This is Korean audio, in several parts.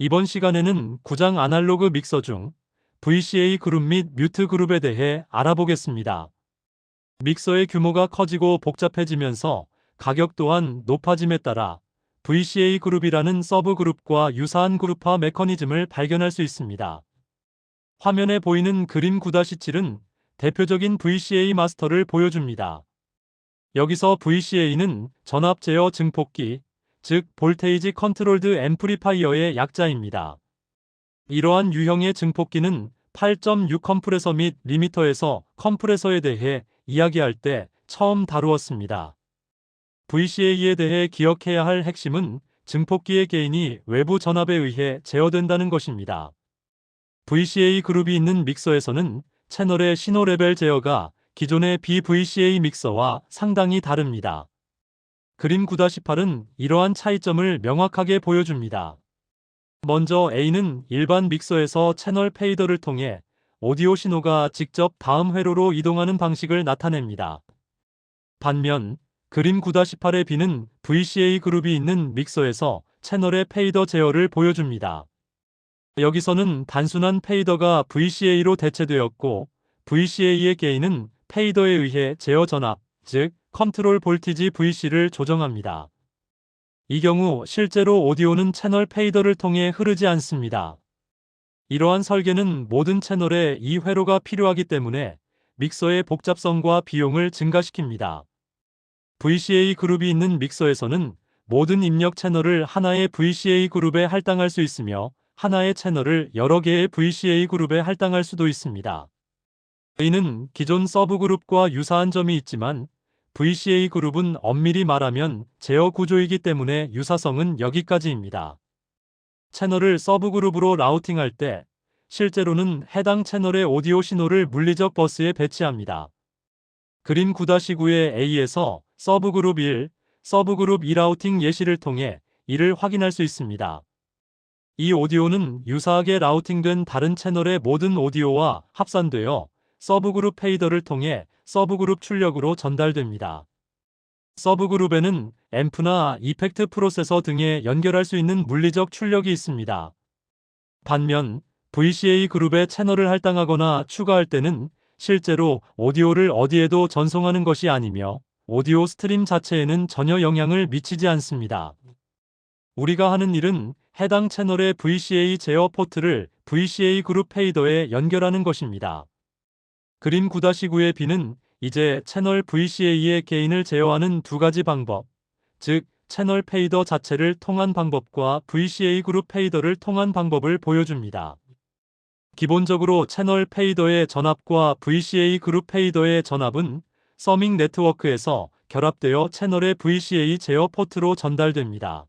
이번 시간에는 구장 아날로그 믹서 중 VCA 그룹 및 뮤트 그룹에 대해 알아보겠습니다. 믹서의 규모가 커지고 복잡해지면서 가격 또한 높아짐에 따라 VCA 그룹이라는 서브 그룹과 유사한 그룹화 메커니즘을 발견할 수 있습니다. 화면에 보이는 그림 9-7은 대표적인 VCA 마스터를 보여줍니다. 여기서 VCA는 전압 제어 증폭기, 즉 볼테이지 컨트롤드 앰플리파이어의 약자입니다. 이러한 유형의 증폭기는 8.6 컴프레서 및 리미터에서 컴프레서에 대해 이야기할 때 처음 다루었습니다. VCA에 대해 기억해야 할 핵심은 증폭기의 게인이 외부 전압에 의해 제어된다는 것입니다. VCA 그룹이 있는 믹서에서는 채널의 신호 레벨 제어가 기존의 BVCA 믹서와 상당히 다릅니다. 그림 9-8은 이러한 차이점을 명확하게 보여줍니다. 먼저 A는 일반 믹서에서 채널 페이더를 통해 오디오 신호가 직접 다음 회로로 이동하는 방식을 나타냅니다. 반면 그림 9-8의 B는 VCA 그룹이 있는 믹서에서 채널의 페이더 제어를 보여줍니다. 여기서는 단순한 페이더가 VCA로 대체되었고 VCA의 게인은 페이더에 의해 제어 전압, 즉 컨트롤 볼티지 VC를 조정합니다. 이 경우 실제로 오디오는 채널 페이더를 통해 흐르지 않습니다. 이러한 설계는 모든 채널에 이 회로가 필요하기 때문에 믹서의 복잡성과 비용을 증가시킵니다. VCA 그룹이 있는 믹서에서는 모든 입력 채널을 하나의 VCA 그룹에 할당할 수 있으며 하나의 채널을 여러 개의 VCA 그룹에 할당할 수도 있습니다. 이는 기존 서브 그룹과 유사한 점이 있지만 VCA 그룹은 엄밀히 말하면 제어 구조이기 때문에 유사성은 여기까지입니다. 채널을 서브 그룹으로 라우팅할 때 실제로는 해당 채널의 오디오 신호를 물리적 버스에 배치합니다. 그림 9-9의 A에서 서브 그룹 1, 서브 그룹 2 라우팅 예시를 통해 이를 확인할 수 있습니다. 이 오디오는 유사하게 라우팅된 다른 채널의 모든 오디오와 합산되어 서브그룹 페이더를 통해 서브그룹 출력으로 전달됩니다. 서브그룹에는 앰프나 이펙트 프로세서 등에 연결할 수 있는 물리적 출력이 있습니다. 반면 VCA 그룹에 채널을 할당하거나 추가할 때는 실제로 오디오를 어디에도 전송하는 것이 아니며 오디오 스트림 자체에는 전혀 영향을 미치지 않습니다. 우리가 하는 일은 해당 채널의 VCA 제어 포트를 VCA 그룹 페이더에 연결하는 것입니다. 그림 9-9의 B는 이제 채널 VCA의 게인을 제어하는 두 가지 방법, 즉 채널 페이더 자체를 통한 방법과 VCA 그룹 페이더를 통한 방법을 보여줍니다. 기본적으로 채널 페이더의 전압과 VCA 그룹 페이더의 전압은 서밍 네트워크에서 결합되어 채널의 VCA 제어 포트로 전달됩니다.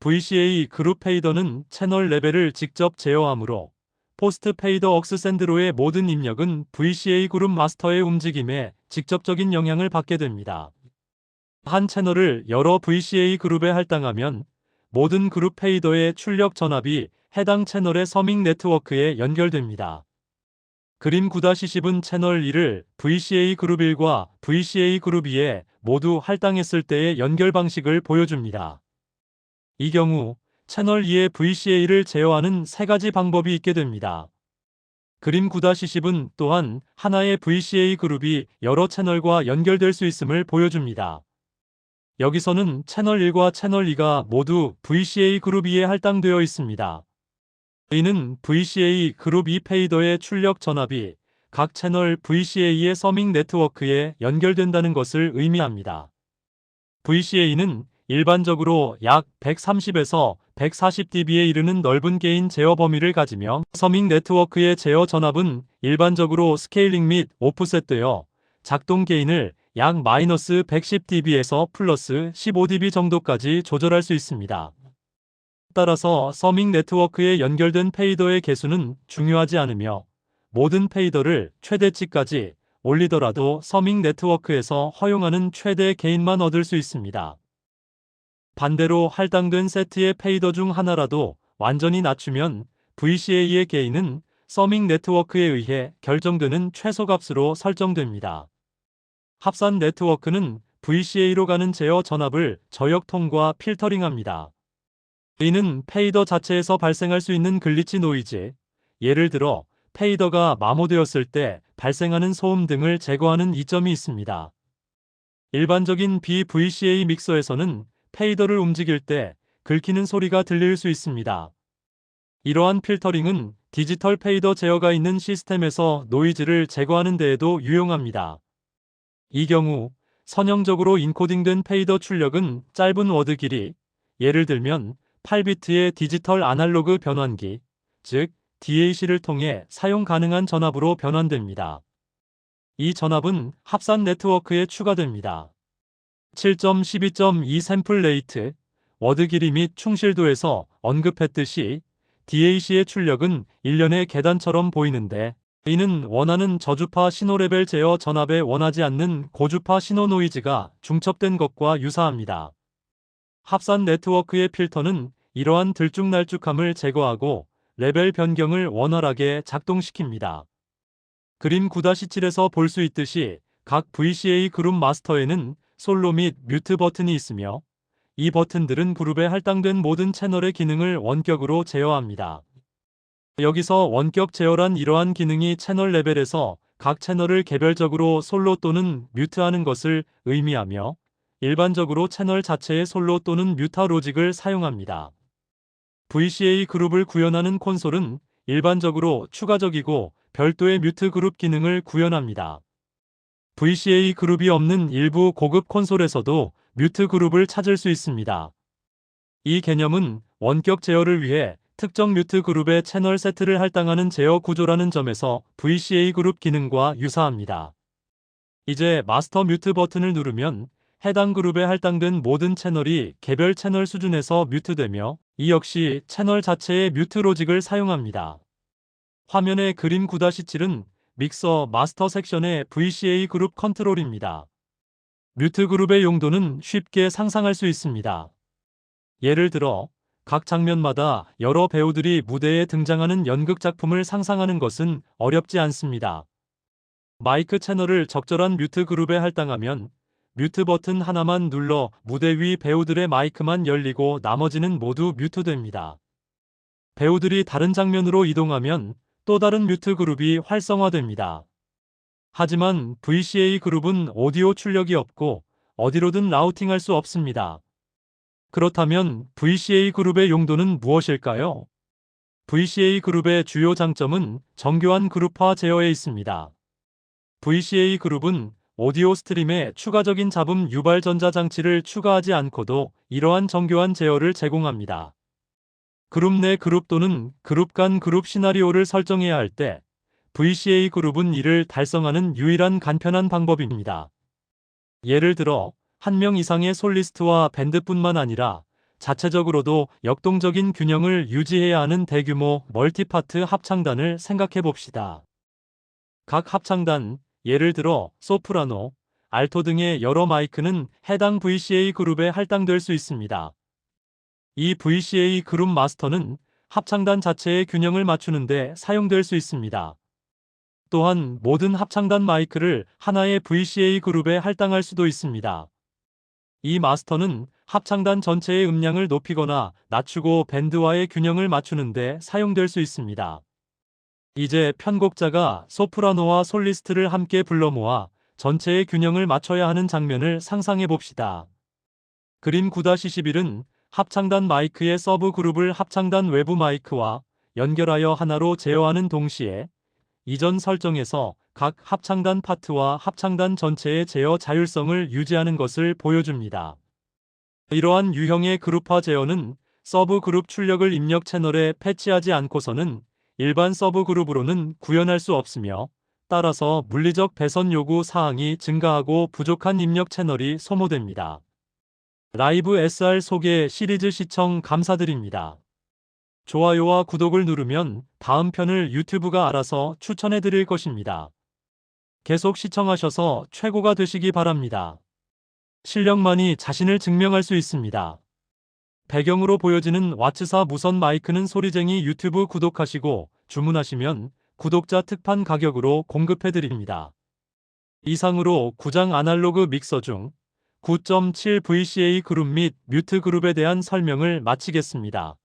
VCA 그룹 페이더는 채널 레벨을 직접 제어하므로 포스트 페이더 억스샌드로의 모든 입력은 VCA 그룹 마스터의 움직임에 직접적인 영향을 받게 됩니다. 한 채널을 여러 VCA 그룹에 할당하면 모든 그룹 페이더의 출력 전압이 해당 채널의 서밍 네트워크에 연결됩니다. 그림 9-10은 채널 1을 VCA 그룹 1과 VCA 그룹 2에 모두 할당했을 때의 연결 방식을 보여줍니다. 이 경우 채널 2의 VCA를 제어하는 세 가지 방법이 있게 됩니다. 그림 9-10은 또한 하나의 VCA 그룹이 여러 채널과 연결될 수 있음을 보여줍니다. 여기서는 채널 1과 채널 2가 모두 VCA 그룹 2에 할당되어 있습니다. 이는 VCA 그룹 2 페이더의 출력 전압이 각 채널 VCA의 서밍 네트워크에 연결된다는 것을 의미합니다. VCA는 일반적으로 약 130에서 140dB에 이르는 넓은 게인 제어 범위를 가지며 서밍 네트워크의 제어 전압은 일반적으로 스케일링 및 오프셋되어 작동 게인을 약 마이너스 110dB에서 플러스 15dB 정도까지 조절할 수 있습니다. 따라서 서밍 네트워크에 연결된 페이더의 개수는 중요하지 않으며 모든 페이더를 최대치까지 올리더라도 서밍 네트워크에서 허용하는 최대 게인만 얻을 수 있습니다. 반대로 할당된 세트의 페이더 중 하나라도 완전히 낮추면 VCA의 게인은 서밍 네트워크에 의해 결정되는 최소값으로 설정됩니다. 합산 네트워크는 VCA로 가는 제어 전압을 저역통과 필터링합니다. 이는 페이더 자체에서 발생할 수 있는 글리치 노이즈, 예를 들어 페이더가 마모되었을 때 발생하는 소음 등을 제거하는 이점이 있습니다. 일반적인 BVCA 믹서에서는 페이더를 움직일 때 긁히는 소리가 들릴 수 있습니다. 이러한 필터링은 디지털 페이더 제어가 있는 시스템에서 노이즈를 제거하는 데에도 유용합니다. 이 경우 선형적으로 인코딩된 페이더 출력은 짧은 워드 길이, 예를 들면 8비트의 디지털 아날로그 변환기, 즉 DAC를 통해 사용 가능한 전압으로 변환됩니다. 이 전압은 합산 네트워크에 추가됩니다. 7.12.2 샘플 레이트, 워드 길이 및 충실도에서 언급했듯이 DAC의 출력은 일련의 계단처럼 보이는데 이는 원하는 저주파 신호 레벨 제어 전압에 원하지 않는 고주파 신호 노이즈가 중첩된 것과 유사합니다. 합산 네트워크의 필터는 이러한 들쭉날쭉함을 제거하고 레벨 변경을 원활하게 작동시킵니다. 그림 9-7에서 볼 수 있듯이 각 VCA 그룹 마스터에는 솔로 및 뮤트 버튼이 있으며 이 버튼들은 그룹에 할당된 모든 채널의 기능을 원격으로 제어합니다. 여기서 원격 제어란 이러한 기능이 채널 레벨에서 각 채널을 개별적으로 솔로 또는 뮤트하는 것을 의미하며 일반적으로 채널 자체의 솔로 또는 뮤타 로직을 사용합니다. VCA 그룹을 구현하는 콘솔은 일반적으로 추가적이고 별도의 뮤트 그룹 기능을 구현합니다. VCA 그룹이 없는 일부 고급 콘솔에서도 뮤트 그룹을 찾을 수 있습니다. 이 개념은 원격 제어를 위해 특정 뮤트 그룹의 채널 세트를 할당하는 제어 구조라는 점에서 VCA 그룹 기능과 유사합니다. 이제 마스터 뮤트 버튼을 누르면 해당 그룹에 할당된 모든 채널이 개별 채널 수준에서 뮤트되며 이 역시 채널 자체의 뮤트 로직을 사용합니다. 화면의 그림 9-7은 믹서 마스터 섹션의 VCA 그룹 컨트롤입니다. 뮤트 그룹의 용도는 쉽게 상상할 수 있습니다. 예를 들어 각 장면마다 여러 배우들이 무대에 등장하는 연극 작품을 상상하는 것은 어렵지 않습니다. 마이크 채널을 적절한 뮤트 그룹에 할당하면 뮤트 버튼 하나만 눌러 무대 위 배우들의 마이크만 열리고 나머지는 모두 뮤트됩니다. 배우들이 다른 장면으로 이동하면 또 다른 뮤트 그룹이 활성화됩니다. 하지만 VCA 그룹은 오디오 출력이 없고 어디로든 라우팅할 수 없습니다. 그렇다면 VCA 그룹의 용도는 무엇일까요? VCA 그룹의 주요 장점은 정교한 그룹화 제어에 있습니다. VCA 그룹은 오디오 스트림에 추가적인 잡음 유발 전자 장치를 추가하지 않고도 이러한 정교한 제어를 제공합니다. 그룹 내 그룹 또는 그룹 간 그룹 시나리오를 설정해야 할 때 VCA 그룹은 이를 달성하는 유일한 간편한 방법입니다. 예를 들어 한 명 이상의 솔리스트와 밴드뿐만 아니라 자체적으로도 역동적인 균형을 유지해야 하는 대규모 멀티파트 합창단을 생각해 봅시다. 각 합창단, 예를 들어 소프라노, 알토 등의 여러 마이크는 해당 VCA 그룹에 할당될 수 있습니다. 이 VCA 그룹 마스터는 합창단 자체의 균형을 맞추는데 사용될 수 있습니다. 또한 모든 합창단 마이크를 하나의 VCA 그룹에 할당할 수도 있습니다. 이 마스터는 합창단 전체의 음량을 높이거나 낮추고 밴드와의 균형을 맞추는데 사용될 수 있습니다. 이제 편곡자가 소프라노와 솔리스트를 함께 불러 모아 전체의 균형을 맞춰야 하는 장면을 상상해 봅시다. 그림 9-11은 합창단 마이크의 서브 그룹을 합창단 외부 마이크와 연결하여 하나로 제어하는 동시에 이전 설정에서 각 합창단 파트와 합창단 전체의 제어 자율성을 유지하는 것을 보여줍니다. 이러한 유형의 그룹화 제어는 서브 그룹 출력을 입력 채널에 패치하지 않고서는 일반 서브 그룹으로는 구현할 수 없으며 따라서 물리적 배선 요구 사항이 증가하고 부족한 입력 채널이 소모됩니다. 라이브 SR 소개 시리즈 시청 감사드립니다. 좋아요와 구독을 누르면 다음 편을 유튜브가 알아서 추천해 드릴 것입니다. 계속 시청하셔서 최고가 되시기 바랍니다. 실력만이 자신을 증명할 수 있습니다. 배경으로 보여지는 와츠사 무선 마이크는 소리쟁이 유튜브 구독하시고 주문하시면 구독자 특판 가격으로 공급해 드립니다. 이상으로 구장 아날로그 믹서 중 9.7 VCA 그룹 및 뮤트 그룹에 대한 설명을 마치겠습니다.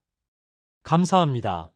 감사합니다.